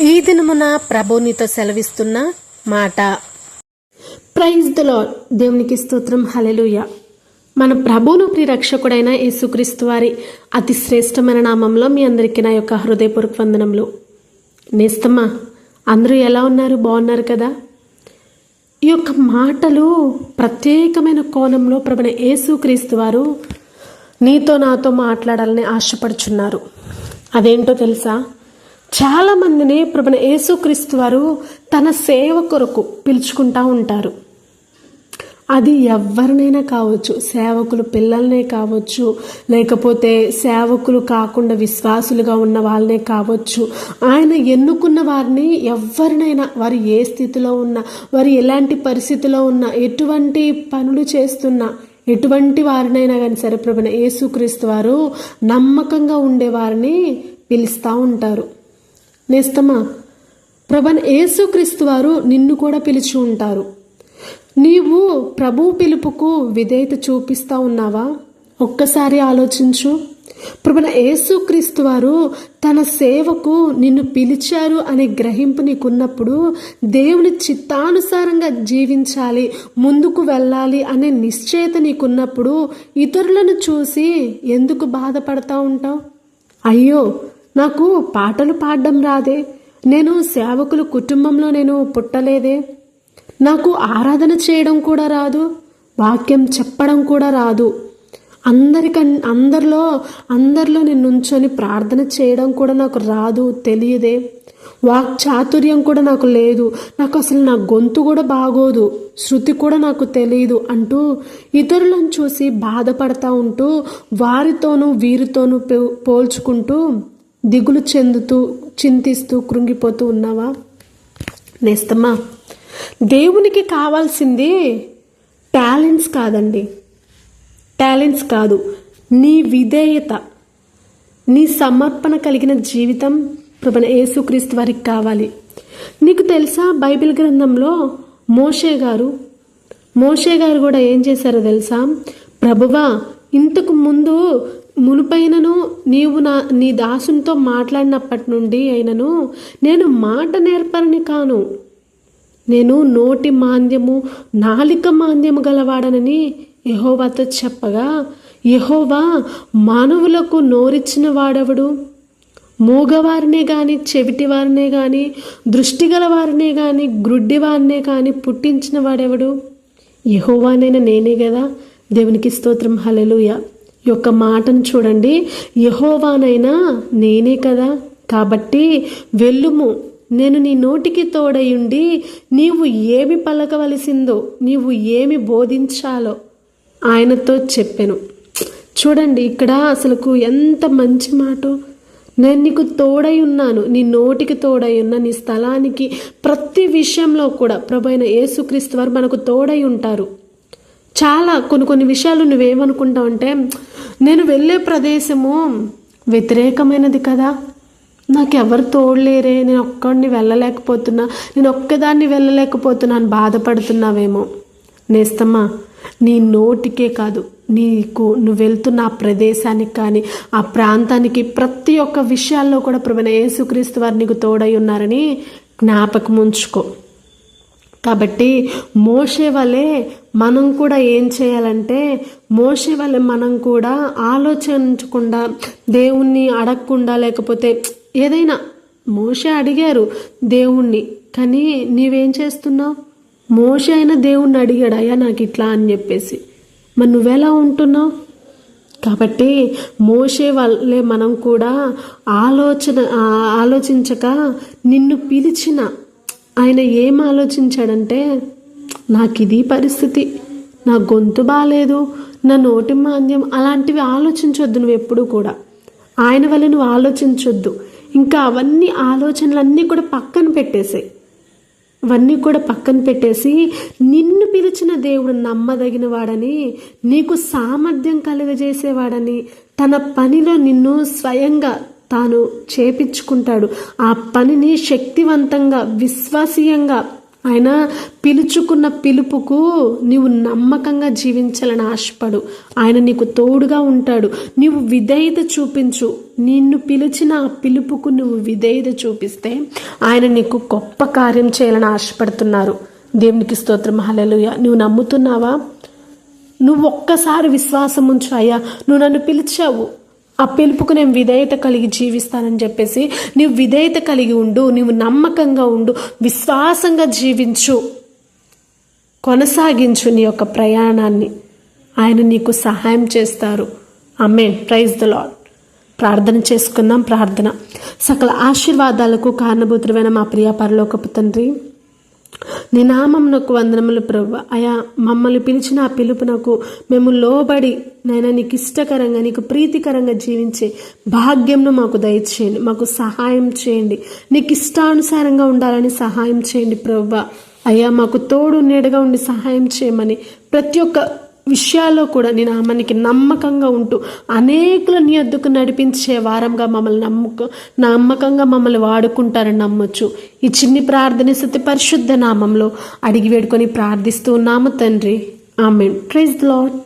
ఈ దినమున ప్రభునితో సెలవిస్తున్న మాట. ప్రైజ్ ద దేవునికి స్తోత్రం. హలెలుయ మన ప్రభువును ప్రిరక్షకుడైన యేసుక్రీస్తు వారి అతి శ్రేష్టమైన నామంలో మీ అందరికీ నా యొక్క హృదయపూర్వక వందనములు. నేస్తమ్మా అందరూ ఎలా ఉన్నారు? బాగున్నారు కదా? ఈ యొక్క మాటలు ప్రత్యేకమైన కోణంలో ప్రభున యేసుక్రీస్తు వారు నీతో నాతో మాట్లాడాలని ఆశపడుచున్నారు. అదేంటో తెలుసా? చాలామందిని ప్రభున యేసుక్రీస్తు వారు తన సేవ కొరకు పిలుచుకుంటా ఉంటారు. అది ఎవరినైనా కావచ్చు సేవకులు పిల్లలనే కావచ్చు లేకపోతే సేవకులు కాకుండా విశ్వాసులుగా ఉన్న వాళ్ళనే కావచ్చు. ఆయన ఎన్నుకున్న వారిని ఎవరినైనా వారు ఏ స్థితిలో ఉన్నా వారు ఎలాంటి పరిస్థితిలో ఉన్నా ఎటువంటి పనులు చేస్తున్నా ఎటువంటి వారినైనా కానీ సరే ప్రభున యేసుక్రీస్తు వారు నమ్మకంగా ఉండేవారిని పిలుస్తూ ఉంటారు. నేస్తమా ప్రభన్ యేసుక్రీస్తు వారు నిన్ను కూడా పిలిచి ఉంటారు. నీవు ప్రభు పిలుపుకు విధేయత చూపిస్తా ఉన్నావా? ఒక్కసారి ఆలోచించు. ప్రభున యేసుక్రీస్తు వారు తన సేవకు నిన్ను పిలిచారు అనే గ్రహింపు నీకున్నప్పుడు దేవుని చిత్తానుసారంగా జీవించాలి ముందుకు వెళ్ళాలి అనే నిశ్చయత నీకున్నప్పుడు ఇతరులను చూసి ఎందుకు బాధపడతా ఉంటావు? అయ్యో నాకు పాటలు పాడడం రాదే. నేను సేవకుల కుటుంబంలో నేను పుట్టలేదే. నాకు ఆరాధన చేయడం కూడా రాదు. వాక్యం చెప్పడం కూడా రాదు. అందరికన్ అందరిలో అందరిలో నేను నుంచొని ప్రార్థన చేయడం కూడా నాకు రాదు తెలియదే. వాక్ చాతుర్యం కూడా నాకు లేదు. నాకు అసలు నా గొంతు కూడా బాగోదు. శృతి కూడా నాకు తెలియదు అంటూ ఇతరులను చూసి బాధపడతా ఉంటూ వారితోనూ వీరితోనూ పో- పోల్చుకుంటూ దిగులు చెందుతూ చింతిస్తూ కృంగిపోతూ ఉన్నావా? నేస్తమ్మా దేవునికి కావాల్సింది టాలెంట్స్ కాదండి. టాలెంట్స్ కాదు నీ విధేయత నీ సమర్పణ కలిగిన జీవితం ప్రభన యేసుక్రీస్తు వారికి కావాలి. నీకు తెలుసా బైబిల్ గ్రంథంలో మోషే గారు మోషే గారు కూడా ఏం చేశారో తెలుసా? ప్రభువా ఇంతకు ముందు మునుపైనను నీవు నా నీ దాసునితో మాట్లాడినప్పటి నుండి అయినను నేను మాట నేర్పరని కాను. నేను నోటి మాంద్యము నాలిక మాంద్యము గలవాడనని యహోవాతో చెప్పగా యహోవా మానవులకు నోరిచ్చిన వాడెవడు? మూగవారినే గాని చెవిటి వారినే గాని దృష్టి గలవారినే కానీ గాని గ్రుడ్డి వారినే పుట్టించిన వాడెవడు? యహోవానైనా నేనే కదా దేవునికి స్తోత్రం హలలుయ ఈ యొక్క మాటను చూడండి. యహోవానైనా నేనే కదా. కాబట్టి వెళ్ళుము. నేను నీ నోటికి తోడయుండి నీవు ఏమి పలకవలసిందో నీవు ఏమి బోధించాలో ఆయనతో చెప్పాను. చూడండి ఇక్కడ అసలుకు ఎంత మంచి మాట. నేను నీకు తోడై ఉన్నాను నీ నోటికి తోడై ఉన్న నీ స్థలానికి ప్రతి విషయంలో కూడా ప్రభు అయిన యేసుక్రీస్తు వారు మనకు తోడై ఉంటారు చాలా కొన్ని కొన్ని విషయాలు నువ్వేమనుకుంటావు అంటే నేను వెళ్ళే ప్రదేశము వ్యతిరేకమైనది కదా. నాకు ఎవరు తోడలేరే నేను ఒక్కడిని వెళ్ళలేకపోతున్నా నేను ఒక్కదాన్ని వెళ్ళలేకపోతున్నాను బాధపడుతున్నావేమో. నేస్తమ్మా నీ నోటికే కాదు నీకు నువ్వు వెళ్తున్న ఆ ప్రదేశానికి కానీ ఆ ప్రాంతానికి ప్రతి ఒక్క విషయాల్లో కూడా ప్రభుణ యేసుక్రీస్తు వారు నీకు తోడై ఉన్నారని జ్ఞాపకం ఉంచుకో. కాబట్టి మోసే వలె మనం కూడా ఏం చేయాలంటే మోసే వలె మనం కూడా ఆలోచించకుండా దేవుణ్ణి అడగకుండా లేకపోతే ఏదైనా మోసే అడిగారు దేవుణ్ణి కానీ నీవేం చేస్తున్నావు? మోసే అయినా దేవుణ్ణి అడిగాడు అయ్యా నాకు ఇట్లా అని చెప్పేసి. మరి నువ్వెలా ఉంటున్నావు? కాబట్టి మోసే వల్లే మనం కూడా ఆలోచన ఆలోచించక నిన్ను పిలిచిన ఆయన ఏం ఆలోచించాడంటే నాకు ఇది పరిస్థితి నా గొంతు బాగాలేదు నా నోటి మాంద్యం అలాంటివి ఆలోచించొద్దు నువ్వు ఎప్పుడు కూడా. ఆయన వల్ల నువ్వు ఆలోచించొద్దు. ఇంకా అవన్నీ ఆలోచనలన్నీ కూడా పక్కన పెట్టేసాయి. ఇవన్నీ కూడా పక్కన పెట్టేసి నిన్ను పిలిచిన దేవుడు నమ్మదగిన వాడని నీకు సామర్థ్యం కలుగజేసేవాడని తన పనిలో నిన్ను స్వయంగా తాను చేపించుకుంటాడు. ఆ పనిని శక్తివంతంగా విశ్వాసీయంగా ఆయన పిలుచుకున్న పిలుపుకు నీవు నమ్మకంగా జీవించాలని ఆశపడు. ఆయన నీకు తోడుగా ఉంటాడు. నీవు విధేయత చూపించు. నిన్ను పిలిచిన ఆ పిలుపుకు నువ్వు విధేయత చూపిస్తే ఆయన నీకు గొప్ప కార్యం చేయాలని ఆశపడుతున్నారు. దేవునికి స్తోత్రం. హల్లెలూయా. నువ్వు నమ్ముతున్నావా? నువ్వు ఒక్కసారి విశ్వాసం ఉంచు అయ్యా. నువ్వు నన్ను పిలిచావు. ఆ పిలుపుకు నేను విధేయత కలిగి జీవిస్తానని చెప్పేసి నీవు విధేయత కలిగి ఉండు నీవు నమ్మకంగా ఉండు విశ్వాసంగా జీవించు కొనసాగించు నీ యొక్క ప్రయాణాన్ని. ఆయన నీకు సహాయం చేస్తారు. అమ్మే ప్రైజ్ ద లాడ్ ప్రార్థన చేసుకుందాం ప్రార్థన. సకల ఆశీర్వాదాలకు కారణభూతులమైన మా ప్రియ పరలోకపు తండ్రి నీ నామమునకు వందనములు ప్రభు అయా మమ్మల్ని పిలిచిన ఆ పిలుపునకు మేము లోబడి నైనా నీకు ఇష్టకరంగా నీకు ప్రీతికరంగా జీవించే భాగ్యంను మాకు దయచేయండి మాకు సహాయం చేయండి. నీకు ఇష్టానుసారంగా ఉండాలని సహాయం చేయండి ప్రభు అయ్యా మాకు తోడు నీడగా ఉండి సహాయం చేయమని ప్రతి ఒక్క విషయాల్లో కూడా నీ నామానికి నమ్మకంగా ఉంటూ అనేకుల నీ అద్దుకు నడిపించే వారంగా మమ్మల్ని నమ్మక నమ్మకంగా మమ్మల్ని వాడుకుంటారని నమ్మొచ్చు. ఈ చిన్ని ప్రార్థన సతి పరిశుద్ధ నామంలో అడిగి వేడుకొని ప్రార్థిస్తూ ఉన్నాము తండ్రి. ఆమె ప్రైజ్ లాడ్